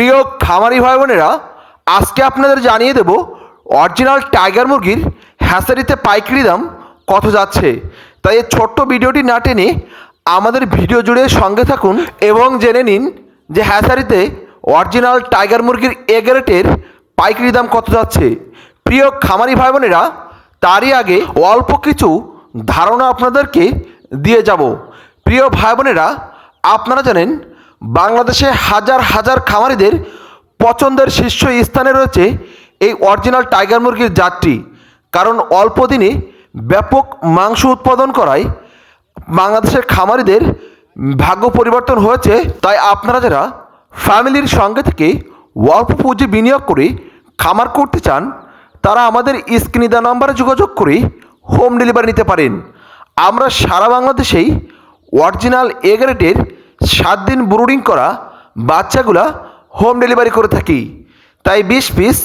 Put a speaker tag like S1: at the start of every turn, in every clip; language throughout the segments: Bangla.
S1: প্রিয় খামারি ভাই বোনেরা আজকে আপনাদের জানিয়ে দেব অরিজিনাল টাইগার মুরগির হ্যাসারিতে পাইকারি দাম কত যাচ্ছে। তাই এই ছোট্ট ভিডিওটি না টেনে আমাদের ভিডিও জুড়ে সঙ্গে থাকুন এবং জেনে নিন যে হ্যাসারিতে অরিজিনাল টাইগার মুরগির এগারেটের পাইকারি দাম কত যাচ্ছে। প্রিয় খামারি ভাই বোনেরা তারই আগে অল্প কিছু ধারণা আপনাদেরকে দিয়ে যাব। প্রিয় ভাই বোনেরা আপনারা জানেন বাংলাদেশে হাজার হাজার খামারিদের পছন্দের শীর্ষ স্থানে রয়েছে এই অরিজিনাল টাইগার মুরগির জাতটি। কারণ অল্প দিনে ব্যাপক মাংস উৎপাদন করায় বাংলাদেশের খামারিদের ভাগ্য পরিবর্তন হয়েছে। তাই আপনারা যারা ফ্যামিলির সঙ্গে থেকে অল্প পুঁজি বিনিয়োগ করে খামার করতে চান, তারা আমাদের স্ক্রিনে দেওয়া নাম্বারে যোগাযোগ করে হোম ডেলিভারি নিতে পারেন। আমরা সারা বাংলাদেশেই অরিজিনাল এগ রেটের সাত দিন ব্রুডিং করা বাচ্চাগুলা হোম ডেলিভারি করে থাকি। তাই বিশ পিস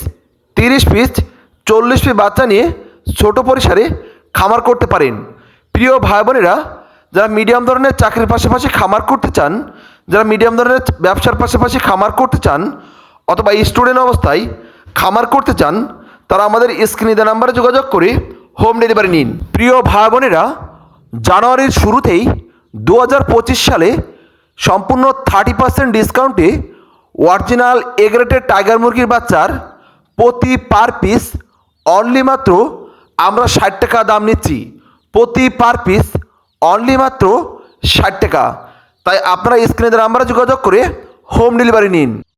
S1: তিরিশ পিস চল্লিশ পিস বাচ্চা নিয়ে ছোট পরিসরে খামার করতে পারেন। প্রিয় ভাই বোনেরা, যারা মিডিয়াম ধরনের চাকরির পাশাপাশি খামার করতে চান, যারা মিডিয়াম ধরনের ব্যবসার পাশাপাশি খামার করতে চান, অথবা স্টুডেন্ট অবস্থায় খামার করতে চান, তারা আমাদের স্ক্রিনে দেওয়া নাম্বারে যোগাযোগ করে হোম ডেলিভারি নিন। প্রিয় ভাই বোনেরা, জানুয়ারির শুরুতেই দু হাজার পঁচিশ সালে সম্পূর্ণ থার্টি পার্সেন্ট ডিসকাউন্টে অরিজিনাল এগ্রেটেড টাইগার মুরগির বাচ্চার প্রতি পার পিস অনলি মাত্র আমরা ষাট টাকা দাম নিচ্ছি। প্রতি পার পিস অনলি মাত্র ষাট টাকা। তাই আপনারা স্ক্রিনে নাম্বারে যোগাযোগ করে হোম ডেলিভারি নিন।